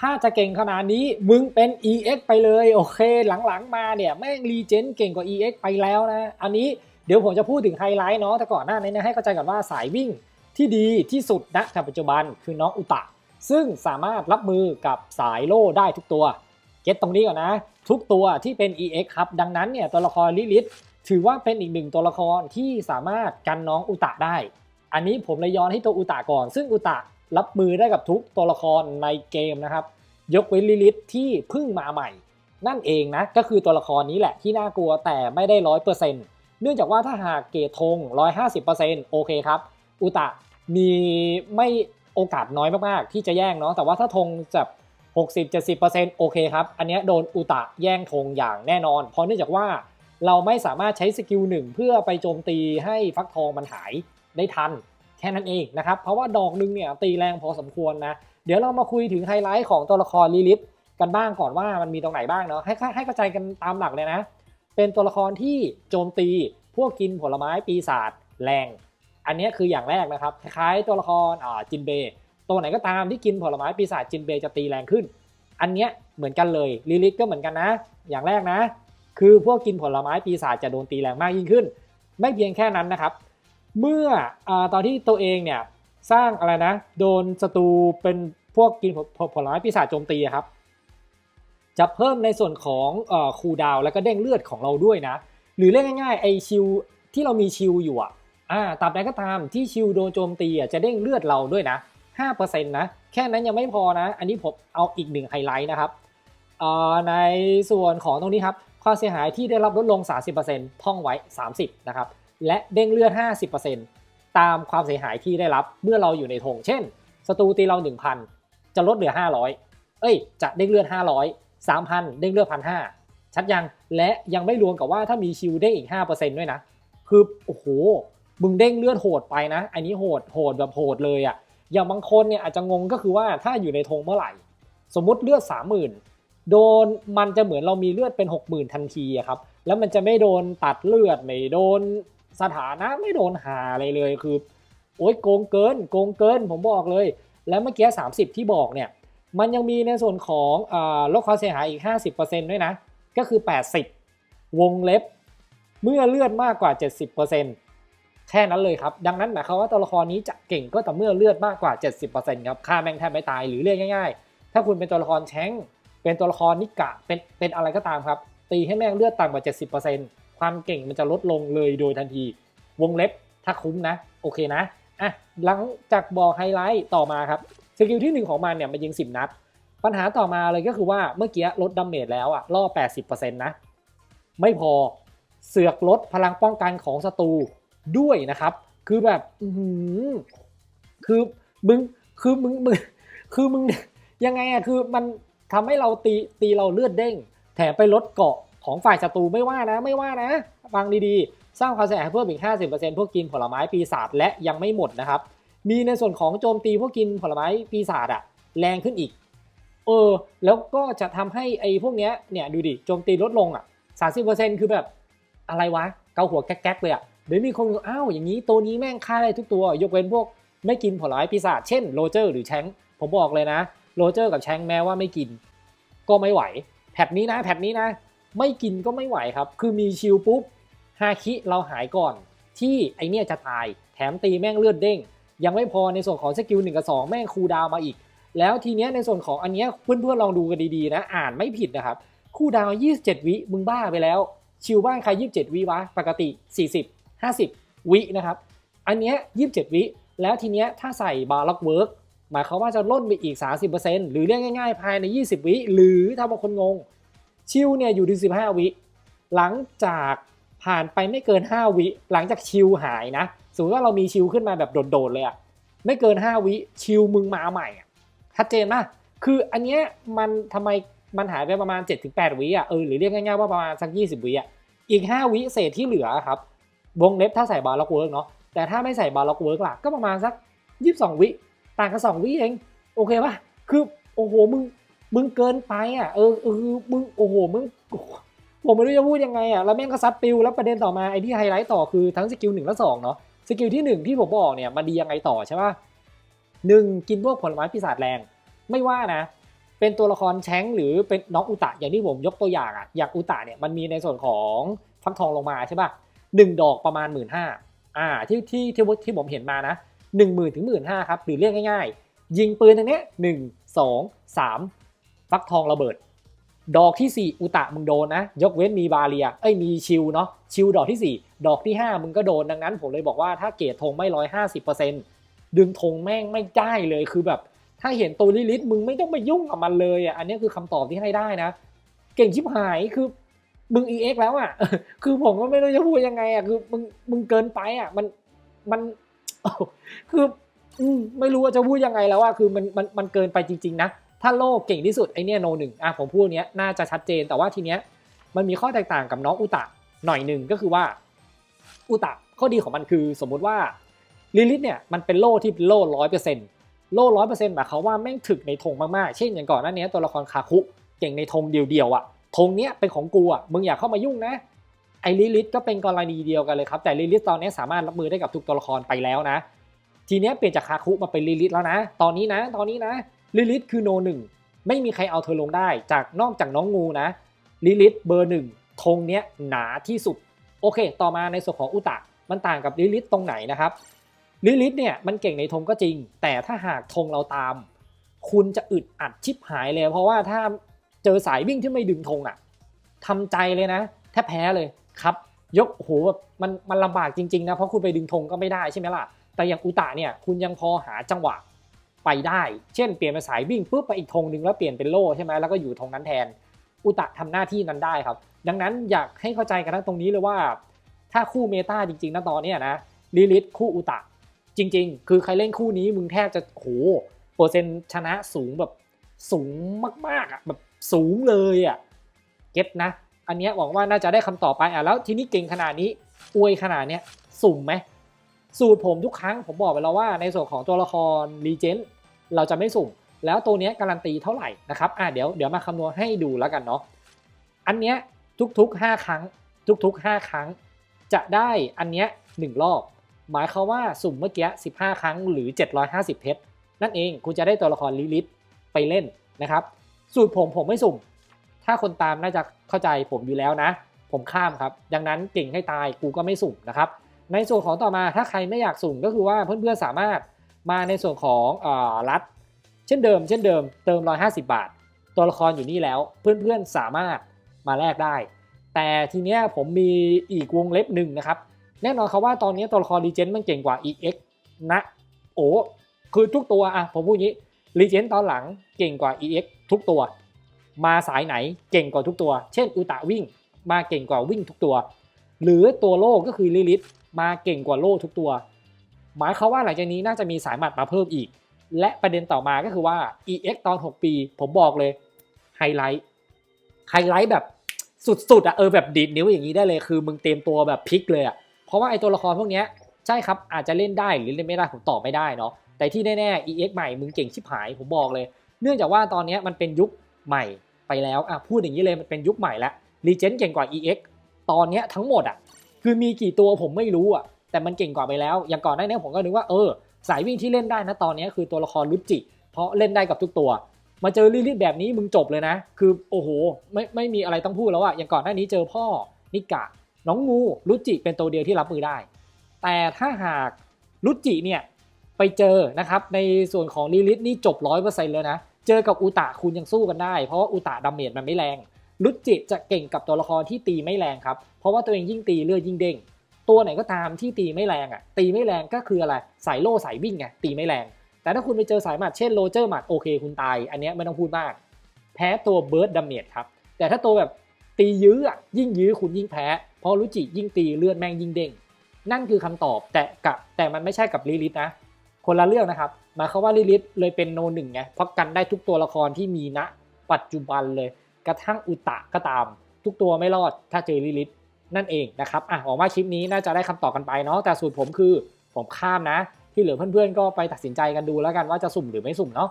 ถ้าจะเก่งขนาดนี้มึงเป็น EX ไปเลย โอเค หลังๆมาเนี่ยแม่งรีเจนเก่งกว่า EX ไปแล้วนะ อันนี้เดี๋ยวผมจะพูดถึงไฮไลท์เนาะแต่ก่อนหน้านี้นะให้เข้าใจก่อนว่าสายวิ่งที่ดีที่สุดณปัจจุบันคือน้องอุตะ ซึ่งสามารถรับมือกับสายโล่ได้ทุกตัว เก็ตตรงนี้ก่อนนะ ทุกตัวที่เป็น EX ครับ ดังนั้นเนี่ยตัวละครลิลิทถือว่าเป็นอีกหนึ่งตัวละครที่สามารถกันน้องอุตะได้ อันนี้ผมเลยย้อนให้ตัวอุตะก่อน ซึ่งอุตะ รับมือได้กับทุกตัวละครในเกมนะครับ ยกเว้นลิลิทที่เพิ่งมาใหม่ นั่นเองนะก็คือตัวละครนี้แหละที่น่ากลัวแต่ไม่ได้ร้อยเปอร์เซ็นต์เนื่องจากว่าถ้าหากเกทง 150%โอเคครับ อุตะมีไม่โอกาสน้อยมากๆ ที่จะแย่งเนาะแต่ว่าถ้าธงจะ60-70%โอเคครับ อันนี้โดนอุตะแย่งธงอย่างแน่นอน เพราะเนื่องจากว่าเราไม่สามารถใช้สกิลหนึ่งเพื่อไปโจมตีให้ฟักทองมันหายได้ทัน แค่นั้นเองนะครับ เพราะว่าดอกนึงเนี่ยตีแรงพอสมควรนะ เดี๋ยวเรามาคุยถึงไฮไลท์ของตัวละครลิลิทกันบ้างก่อนว่ามันมีตรงไหนบ้างเนาะให้ให้เข้าใจกันตามหลักเลยนะ เป็นตัวละครที่โจมตีพวกกินผลไม้ปีศาจแรง อันนี้คืออย่างแรกนะครับคล้ายๆตัวละครอ่าจินเบตัวไหนก็ตามที่กินผลไม้ปีศาจจินเบจะตีแรงขึ้น อันเนี้ยเหมือนกันเลยลิลิทก็เหมือนกันนะ อย่างแรกนะ คือพวกกินผลไม้ปีศาจจะโดนตีแรงมากยิ่งขึ้น ไม่เพียงแค่นั้นนะครับ เมื่ออตอนที่ตัวเองเนี่ยสร้างอะไรนะ โดนศัตรูเป็นพวกกินผลไม้ปีศาจโจมตีครับ จะเพิ่มในส่วนของคูดาวแล้วก็เด้งเลือดของเราด้วยนะ หรือเรียกง่ายๆไอชิลที่เรามีชิลอยู่อะอ่าตราบใดก็ตามที่ชิลโดนโจมตีจะเด้งเลือดเราด้วยนะ5%นะแค่นั้นยังไม่พอนะ อันนี้ผมเอาอีกหนึ่งไฮไลท์นะครับในส่วนของตรงนี้ครับความเสียหายที่ได้รับลดลง 30%ท่องไว้ 30 นะครับ และเด้งเลือด 50%ตามความเสียหายที่ได้รับเมื่อเราอยู่ในธงเช่นศัตรูตีเรา 1,000 จะลดเหลือ 500 เอ้ย จะเด้งเลือด 500 3,000 เด้งเลือด1,500ชัดยังและยังไม่รวมกับว่าถ้ามีชิลเด้งอีก 5%ด้วยนะ คือโอ้โหมึงเด้งเลือดโหดไปนะ อันนี้โหดโหดแบบโหดเลยอะ่ะอย่างบางคนเนี่ยอาจจะงงก็คือว่าถ้าอยู่ในธงเมื่อไหร่ สมมติเลือด 30,000 โดนมันจะเหมือนเรามีเลือดเป็น 60,000 ทันทีครับแล้วมันจะไม่โดนตัดเลือดไม่โดน สถานะไม่โดนหาอะไรเลยคือ โอ๊ยโกงเกินโกงเกินผมบอกเลย แล้วเมื่อกี้ 30 ที่บอกเนี่ย มันยังมีในส่วนของอลดความเสียหายอีก 50%ด้วยนะ ก็คือ 80 วงเล็บ เมื่อเลือดมากกว่า 70%แค่นั้นเลยครับ ดังนั้นหมายความว่าตัวละครนี้จะเก่งก็แต่เมื่อเลือดมากกว่า 70%ครับค่าแมงแทบไม่ตายหรือเรียกง่ายๆ ถ้าคุณเป็นตัวละครแชงเป็นตัวละครนิกะเป็นเป็นอะไรก็ตามครับ ตีให้แม่งเลือดต่ำกว่า 70% ความเก่งมันจะลดลงเลยโดยทันที วงเล็บถ้าคุ้มนะ โอเคนะอะหลังจากบอกไฮไลท์ต่อมาครับสกิลที่ 1 ของมันเนี่ยมันยิง 10 นัด ปัญหาต่อมาเลยก็คือว่าเมื่อกี้ลดดาเมจแล้วอะล่อ 80%นะไม่พอเสือกลดพลังป้องกันของศัตรูด้วยนะครับ คือแบบคือมึงคือมึงมึงคือมึงยังไงอะคือมันทำให้เราตีตีเราเลือดเด้ง แถมไปลดเกาะ ของฝ่ายศัตรูไม่ว่านะไม่ว่านะ ฟังดีๆ สร้างความเสียหายเพิ่มอีก 50%พวกกินผลไม้ปีศาจและยังไม่หมดนะครับ มีในส่วนของโจมตีพวกกินผลไม้ปีศาจอะแรงขึ้นอีก เออ แล้วก็จะทำให้ไอ้พวกเนี้ยเนี่ยดูดิโจมตีลดลงอะ30%คือแบบอะไรวะ เกาหัวแก๊กๆเลยอะเดี๋ยวมีคนอ้าวอย่างนี้ตัวนี้แม่งฆ่าได้ทุกตัว ยกเว้นพวกไม่กินผลไม้ปีศาจเช่นโรเจอร์หรือแชงผมบอกเลยนะโรเจอร์กับแชงแม้ว่าไม่กิน ก็ไม่ไหวแพทนี้นะแพทนี้นะ ไม่กินก็ไม่ไหวครับ คือมีชิลปุ๊บฮาคิเราหายก่อน ที่ไอเนี่ยจะตาย แถมตีแม่งเลือดเด้ง ยังไม่พอในส่วนของสกิลหนึ่งกับสองแม่งคูดาวมาอีก แล้วทีเนี้ยในส่วนของอันเนี้ยเพื่อนๆลองดูกันดีๆนะ อ่านไม่ผิดนะครับ คูดาว 27 วิมึงบ้าไปแล้ว ชิลบ้านใคร 27 วิวะ ปกติ 40 50 วินะครับ อันเนี้ย27 วิ แล้วทีเนี้ยถ้าใส่บาร์ล็อกเวิร์กหมายความว่าจะล่นไปอีก 30%หรือเรียกง่ายๆ ภายใน 20 วิ หรือถ้าบางคนงง ชิลเนี่ยอยู่ที่ 15 วิ หลังจากผ่านไปไม่เกิน 5 วิ หลังจากชิลหายนะ สมมติว่าเรามีชิลขึ้นมาแบบโดดๆเลยอะไม่เกิน 5 วิชิลมึงมาใหม่อะชัดเจนมากคืออันเนี้ยมันทำไมมันหายไปประมาณ 7-8 วิอะเออหรือเรียกง่ายๆว่าประมาณสัก 20 วิอะอีก 5 วิเศษที่เหลือครับ วงเล็บถ้าใส่บาร์ล็อกเวิร์กเนาะแต่ถ้าไม่ใส่บาร์ล็อกเวิร์กล่ะก็ประมาณสัก 22 วิ ต่างกันสองวิเอง โอเคป่ะ คือ โอ้โห มึง มึงเกินไปอะเออเออมึงโอ้โหมึงผมไม่รู้จะพูดยังไงอะแล้วแม่งก็ซัดปิวแล้วประเด็นต่อมาไอ้ที่ไฮไลท์ต่อคือทั้งสกิลหนึ่งและสองเนาะสกิลที่หนึ่งที่ผมบอกเนี่ยมันดียังไงต่อใช่ป่ะหนึ่งกินพวกผลไม้ปีศาจแรง ไม่ว่านะ เป็นตัวละครแชงหรือเป็นน้องอุตะอย่างที่ผมยกตัวอย่างอะอย่างอุตะเนี่ยมันมีในส่วนของฟักทองลงมาใช่ป่ะหนึ่งดอกประมาณหมื่นห้าอ่าที่ที่ที่ที่ผมเห็นมานะหนึ่งหมื่นถึงหมื่นห้าครับหรือเรียกง่ายๆ ยิงปืนตรงเนี้ยหนึ่งสองสาม ฟักทองระเบิด ดอกที่ 4 อุตะมึงโดนนะ ยกเว้นมีบาเรีย เอ้ยมีชิลเนาะชิลดอกที่ 4 ดอกที่ 5 มึงก็โดนดังนั้น ผมเลยบอกว่าถ้าเกรดธงไม่ร้อยห้าสิบเปอร์เซ็นต์ดึงธงแม่งไม่ได้เลยคือแบบ ถ้าเห็นตัวลิลิตมึงไม่ต้องไปยุ่งกับมันเลยอะอันนี้คือคำตอบที่ให้ได้นะ เก่งชิบหายคือมึง EX แล้วอะ คือผมก็ไม่รู้จะพูดยังไงอะ คือมึง มึงเกินไปอะ มัน มัน คืออมไม่รู้ว่าจะพูดยังไงแล้วอะ คือมัน มัน มันเกินไปจริง ๆ นะ ถ้าโลกเก่งที่สุดไอเนี้ยโนหนึ่งอะผมพูดเนี้ยน่าจะชัดเจนแต่ว่าทีเนี้ยมันมีข้อแตกต่างกับน้องอุตะหน่อยหนึ่งก็คือว่าอุตะข้อดีของมันคือสมมุติว่าลิลิตเนี่ยมันเป็นโล่ที่เป็นโล่ร้อยเปอร์เซ็นต์โล่ร้อยเปอร์เซ็นต์หมายความว่าแม่งถึกในธงมากๆ เช่นอย่างก่อนหน้านี้ตัวละครคาคุเก่งในธงเดียวๆอะธงเนี้ยเป็นของกูอะมึงอยากเข้ามายุ่งนะไอลิลิตก็เป็นกรณีเดียวกันเลยครับแต่ลิลิตตอนนี้สามารถรับมือได้กับทุกตัวละครไปแล้วนะ ทีเนี้ยเปลี่ยนจากคาคุมาเป็นลิลิตแล้วนะ ตอนนี้นะ ตอนนี้นะ ลิลิตคือโนหนึ่งไม่มีใครเอาเธอลงได้ จากนอกจากน้องงูนะลิลิตเบอร์หนึ่งธงเนี้ยหนาที่สุด โอเค ต่อมาในส่วนของอุตะมันต่างกับลิลิตตรงไหนนะครับลิลิตเนี่ยมันเก่งในธงก็จริง แต่ถ้าหากธงเราตาม คุณจะอึดอัดชิบหายเลย เพราะว่าถ้าเจอสายวิ่งที่ไม่ดึงธงอะทำใจเลยนะ แทบแพ้เลยครับ ยกโหแบบมันมันลำบากจริงๆนะเพราะคุณไปดึงธงก็ไม่ได้ใช่ไหมล่ะแต่อย่างอุตะเนี่ยคุณยังพอหาจังหวะ ไปได้ เช่นเปลี่ยนเป็นสายวิ่งปุ๊บไปอีกธงหนึ่งแล้วเปลี่ยนเป็นโล่ใช่ไหมแล้วก็อยู่ธงนั้นแทน อุตะทำหน้าที่นั้นได้ครับ ดังนั้นอยากให้เข้าใจกันนะตรงนี้เลยว่า ถ้าคู่เมตาจริงๆนะตอนนี้นะลิลิตคู่อุตะจริง ๆ คือใครเล่นคู่นี้มึงแทบจะโหเปอร์เซ็นต์ชนะสูงแบบสูงมากๆอะแบบสูงเลยอะเก็ตนะ อันนี้หวังว่าน่าจะได้คำตอบไปอะแล้วทีนี้เก่งขนาดนี้อวยขนาดเนี้ยสุ่มไหม สูตรผมทุกครั้งผมบอกไปแล้วว่าในส่วนของตัวละครรีเจนเราจะไม่สุ่ม แล้วตัวนี้การันตีเท่าไหร่นะครับอะเดี๋ยวเดี๋ยวมาคำนวณให้ดูแล้วกันเนาะอันเนี้ยทุกๆ 5 ครั้ง ทุกๆ 5 ครั้ง จะได้อันเนี้ยหนึ่งรอบ หมายความว่าสุ่มเมื่อกี้ 15 ครั้งหรือ 750 เพชรนั่นเองคุณจะได้ตัวละครลิลิตไปเล่นนะครับ สูตรผมผมไม่สุ่ม ถ้าคนตามน่าจะเข้าใจผมอยู่แล้วนะ ผมข้ามครับ ดังนั้นเก่งให้ตายกูก็ไม่สุ่มนะครับ ในส่วนของต่อมาถ้าใครไม่อยากสุ่มก็คือว่าเพื่อนๆสามารถมาในส่วนของรัฐเช่นเดิม เช่นเดิมเติม 150 บาท ตัวละครอยู่นี่แล้วเพื่อนๆสามารถมาแลกได้ แต่ทีเนี้ยผมมีอีกวงเล็บหนึ่งนะครับ แน่นอนครับว่าตอนนี้ตัวละครรีเจนมันเก่งกว่า EX นะโอ้คือทุกตัวอะผมพูดงี้รีเจนตอนหลังเก่งกว่า EX ทุกตัว มาสายไหนเก่งกว่าทุกตัว เช่นอุตะวิ่งมาเก่งกว่าวิ่งทุกตัว หรือตัวโล่ก็คือลิลิต มาเก่งกว่าโล่ทุกตัว หมายเขามว่าหลังจากนี้น่าจะมีสายหมัดมาเพิ่มอีก และประเด็นต่อมาก็คือว่า EX ตอน 6 ปี ผมบอกเลยไฮไลท์ไฮไลท์แบบสุดๆอะเออแบบดีดนิ้วอย่างนี้ได้เลยคือมึงเตรียมตัวแบบพลิกเลยอะเพราะว่าไอตัวละครพวกเนี้ยใช่ครับอาจจะเล่นได้หรือเล่นไม่ได้ผมตอบไม่ได้เนาะแต่ที่แน่ๆ EX ใหม่มึงเก่งชิบหายผมบอกเลย เนื่องจากว่าตอนนี้มันเป็นยุคใหม่ไปแล้วอะพูดอย่างนี้เลยมันเป็นยุคใหม่แล้วรีเจนเก่งกว่า EX ตอนเนี้ยทั้งหมดอะ คือมีกี่ตัวผมไม่รู้อะ แต่มันเก่งกว่าไปแล้ว อย่างก่อนหน้านี้ผมก็นึกว่าเออสายวิ่งที่เล่นได้นะตอนนี้คือตัวละครรุจิ เพราะเล่นได้กับทุกตัว มาเจอลิลิตแบบนี้มึงจบเลยนะ คือโอ้โหไม่ไม่มีอะไรต้องพูดแล้วอะอย่างก่อนหน้านี้เจอพ่อนิกะ น้องงูรุจิเป็นตัวเดียวที่รับมือได้ แต่ถ้าหากรุจิเนี่ยไปเจอนะครับในส่วนของลิลิตนี่จบร้อยเปอร์เซ็นต์เลยนะ เจอกับอุตะคุณยังสู้กันได้ เพราะว่าอุตะดาเมจมันไม่แรง รุจิจะเก่งกับตัวละครที่ตีไม่แรงครับ เพราะว่าตัวเองยิ่งตีเลือดยิ่งเด้ง ตัวไหนก็ตามที่ตีไม่แรงอะ ตีไม่แรงก็คืออะไร สายโล่สายวิ่งไง ตีไม่แรง แต่ถ้าคุณไปเจอสายหมัดเช่นโรเจอร์หมัดโอเคคุณตาย อันนี้ไม่ต้องพูดมาก แพ้ตัวเบิร์ดดาเมจครับ แต่ถ้าตัวแบบตียื้ออะยิ่งยื้อคุณยิ่งแพ้ เพราะรุจิยิ่งตีเลือดแม่งยิ่งเด้ง นั่นคือคำตอบแต่กับแต่มันไม่ใช่กับลิลิตนะ คนละเรื่องนะครับ หมายความว่าลิลิตเลยเป็นโนหนึ่งไง เพราะกันได้ทุกตัวละครที่มีณปัจจุบันเลย กระทั่งอุตะก็ตาม ทุกตัวไม่รอดถ้าเจอลิลิตนั่นเองนะครับอะหวังว่าคลิปนี้น่าจะได้คำตอบกันไปเนาะแต่สูตรผมคือผมข้ามนะ ที่เหลือเพื่อนๆก็ไปตัดสินใจกันดูแล้วกันว่าจะสุ่มหรือไม่สุ่มเนาะ